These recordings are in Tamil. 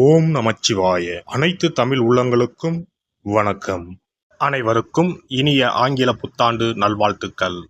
ஓம் நமச்சிவாய. அனைத்து தமிழ் உள்ளங்களுக்கும் வணக்கம். அனைவருக்கும் இனிய ஆங்கில புத்தாண்டு நல்வாழ்த்துக்கள்.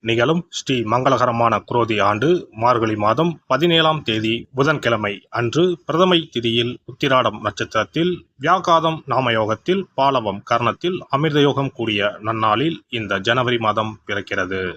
நிகழும் ஸ்ரீ மங்களகரமான குரோதி ஆண்டு மார்கழி மாதம் பதினேழாம் தேதி புதன்கிழமை அன்று பிரதமை திதியில் உத்திராடம் நட்சத்திரத்தில் வியாகாதம் நாமயோகத்தில் பாலவம் கர்ணத்தில் அமிர்தயோகம் கூடிய நன்னாளில் இந்த ஜனவரி மாதம் பிறக்கிறது.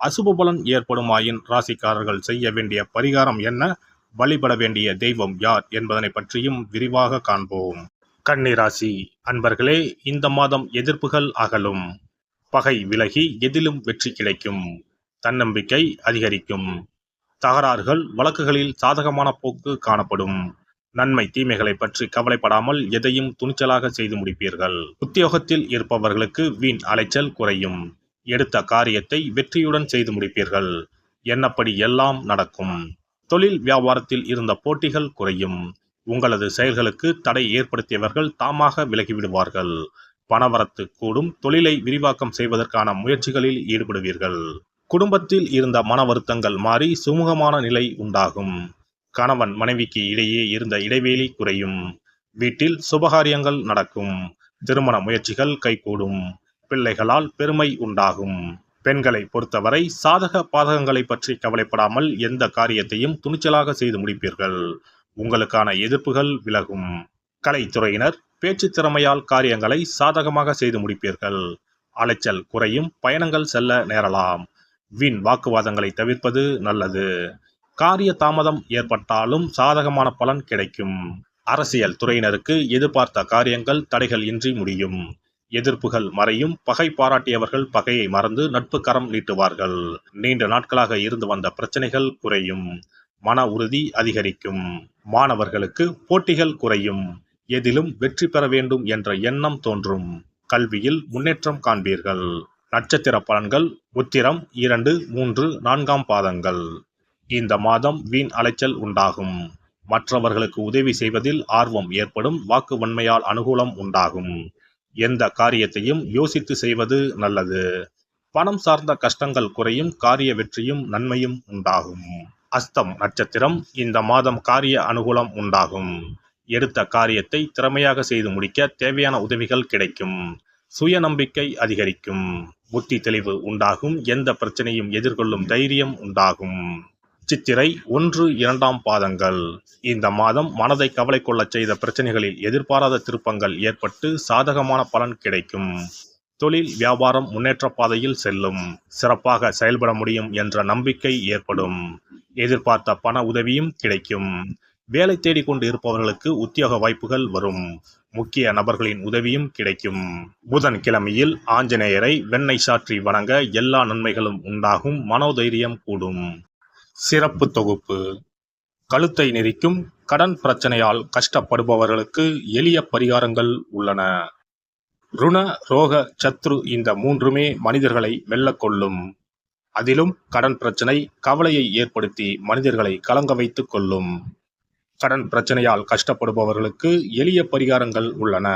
அசுப பலன் ஏற்படுமாயின் ராசிக்காரர்கள் செய்ய வேண்டிய பரிகாரம் என்ன? வழிபட வேண்டிய தெய்வம் யார் என்பதனை பற்றியும் விரிவாக காண்போம். கன்னிராசி அன்பர்களே இந்த மாதம் எதிர்ப்புகள் அகலும். பகை விலகி எதிலும் வெற்றி கிடைக்கும். தன்னம்பிக்கை அதிகரிக்கும். தகராறுகள் வழக்குகளில் சாதகமான போக்கு காணப்படும். நன்மை தீமைகளை பற்றி கவலைப்படாமல் எதையும் துணிச்சலாக செய்து முடிப்பீர்கள். உத்தியோகத்தில் இருப்பவர்களுக்கு வீண் அலைச்சல் குறையும். எடுத்த காரியத்தை வெற்றியுடன் செய்து முடிப்பீர்கள். என்னப்படி எல்லாம் நடக்கும்? தொழில் வியாபாரத்தில் இருந்த போட்டிகள் குறையும். உங்களது செயல்களுக்கு தடை ஏற்படுத்தியவர்கள் தாமாக விலகிவிடுவார்கள். பணவரத்து கூடும் தொழிலை விரிவாக்கம் செய்வதற்கான முயற்சிகளில் ஈடுபடுவீர்கள். குடும்பத்தில் இருந்த மன வருத்தங்கள் மாறி சுமூகமான நிலை உண்டாகும். கணவன் மனைவிக்கு இடையே இருந்த இடைவெளி குறையும். வீட்டில் சுபகாரியங்கள் நடக்கும். திருமண முயற்சிகள் கைகூடும். பிள்ளைகளால் பெருமை உண்டாகும். பெண்களை பொறுத்தவரை சாதக பாதகங்களை பற்றி கவலைப்படாமல் எந்த காரியத்தையும் துணிச்சலாக செய்து முடிப்பீர்கள். உங்களுக்கான எதிர்ப்புகள் விலகும். கலைத்துறையினர் பேச்சு திறமையால் காரியங்களை சாதகமாக செய்து முடிப்பீர்கள். அலைச்சல் குறையும் பயணங்கள் செல்ல நேரலாம். வீண் வாக்குவாதங்களை தவிர்ப்பது நல்லது. காரிய தாமதம் ஏற்பட்டாலும் சாதகமான பலன் கிடைக்கும். அரசியல் துறையினருக்கு எதிர்பார்த்த காரியங்கள் தடைகள் இன்றி முடியும். எதிர்ப்புகள் மறையும். பகை பாராட்டியவர்கள் பகையை மறந்து நட்பு கரம் நீட்டுவார்கள். நீண்ட நாட்களாக இருந்து வந்த பிரச்சனைகள் குறையும். மன உறுதி அதிகரிக்கும். மாணவர்களுக்கு போட்டிகள் குறையும். எதிலும் வெற்றி பெற வேண்டும் என்ற எண்ணம் தோன்றும். கல்வியில் முன்னேற்றம் காண்பீர்கள். நட்சத்திர பலன்கள் உத்திரம் இரண்டு மூன்று நான்காம் பாதங்கள். இந்த மாதம் வீண் அலைச்சல் உண்டாகும். மற்றவர்களுக்கு உதவி செய்வதில் ஆர்வம் ஏற்படும். வாக்கு வன்மையால் அனுகூலம் உண்டாகும். எந்த காரியத்தையும் யோசித்து செய்வது நல்லது. பணம் சார்ந்த கஷ்டங்கள் குறையும் காரிய வெற்றியும் நன்மையும் உண்டாகும். அஸ்தம் நட்சத்திரம் இந்த மாதம் காரிய அனுகூலம் உண்டாகும். எடுத்த காரியத்தை திறமையாக செய்து முடிக்க தேவையான உதவிகள் கிடைக்கும். சுயநம்பிக்கை அதிகரிக்கும். புத்தி தெளிவு உண்டாகும். எந்த பிரச்சனையும் எதிர்கொள்ளும் தைரியம் உண்டாகும். சித்திரை ஒன்று இரண்டாம் பாதங்கள். இந்த மாதம் மனதை கவலை கொள்ளச் செய்த பிரச்சனைகளில் எதிர்பாராத திருப்பங்கள் ஏற்பட்டு சாதகமான பலன் கிடைக்கும். தொழில் வியாபாரம் முன்னேற்ற பாதையில் செல்லும். சிறப்பாக செயல்பட முடியும் என்ற நம்பிக்கை ஏற்படும். எதிர்பார்த்த பண உதவியும் கிடைக்கும். வேலை தேடிக்கொண்டு இருப்பவர்களுக்கு உத்தியோக வாய்ப்புகள் வரும். முக்கிய நபர்களின் உதவியும் கிடைக்கும். புதன் கிழமையில் ஆஞ்சநேயரை வெண்ணெய் சாற்றி வணங்க எல்லா நன்மைகளும் உண்டாகும். மனோதைரியம் கூடும். சிறப்பு தொகுப்பு. கழுத்தை நெரிக்கும் கடன் பிரச்சனையால் கஷ்டப்படுபவர்களுக்கு எளிய பரிகாரங்கள் உள்ளன. ருண ரோக சத்ரு இந்த மூன்றுமே மனிதர்களை வெல்லக்கொள்ளும் அதிலும் கடன் பிரச்சனை கவலையை ஏற்படுத்தி மனிதர்களை கலங்க வைத்துக் கொள்ளும். கடன் பிரச்சனையால் கஷ்டப்படுபவர்களுக்கு எளிய பரிகாரங்கள் உள்ளன.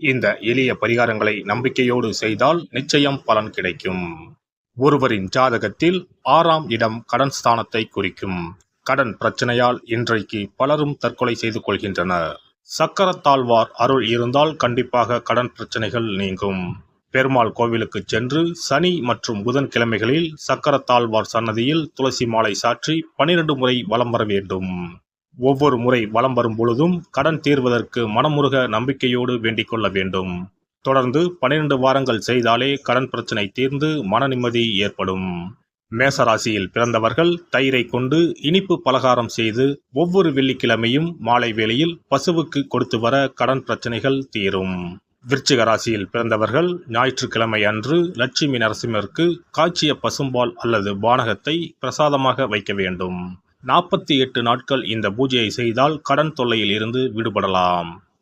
இந்த எளிய பரிகாரங்களை நம்பிக்கையோடு செய்தால் நிச்சயம் பலன் கிடைக்கும். ஒருவரின் ஜாதகத்தில் ஆறாம் இடம் கடன் ஸ்தானத்தை குறிக்கும். கடன் பிரச்சனையால் இன்றைக்கு பலரும் தற்கொலை செய்து கொள்கின்றனர். சக்கரத்தாழ்வார் அருள் இருந்தால் கண்டிப்பாக கடன் பிரச்சனைகள் நீங்கும். பெருமாள் கோவிலுக்கு சென்று சனி மற்றும் புதன் கிழமைகளில் சக்கரத்தாழ்வார் சன்னதியில் துளசி மாலை சாற்றி பனிரெண்டு முறை வலம் வர வேண்டும். ஒவ்வொரு முறை வலம் வரும் பொழுதும் கடன் தீர்வதற்கு மனமுருக நம்பிக்கையோடு வேண்டிக் கொள்ள வேண்டும். தொடர்ந்து பன்னிரண்டு வாரங்கள் செய்தாலே கடன் பிரச்சனை தீர்ந்து மன நிம்மதி ஏற்படும். மேசராசியில் பிறந்தவர்கள் தயிரை கொண்டு இனிப்பு பலகாரம் செய்து ஒவ்வொரு வெள்ளிக்கிழமையும் மாலை வேளையில் பசுவுக்கு கொடுத்து வர கடன் பிரச்சனைகள் தீரும். விருச்சிக ராசியில் பிறந்தவர்கள் ஞாயிற்றுக்கிழமை அன்று லட்சுமி நரசிம்மருக்கு காய்ச்சிய பசும்பால் அல்லது பானகத்தை பிரசாதமாக வைக்க வேண்டும். நாற்பத்தி எட்டு நாட்கள் இந்த பூஜையை செய்தால் கடன் தொல்லையில் இருந்து விடுபடலாம்.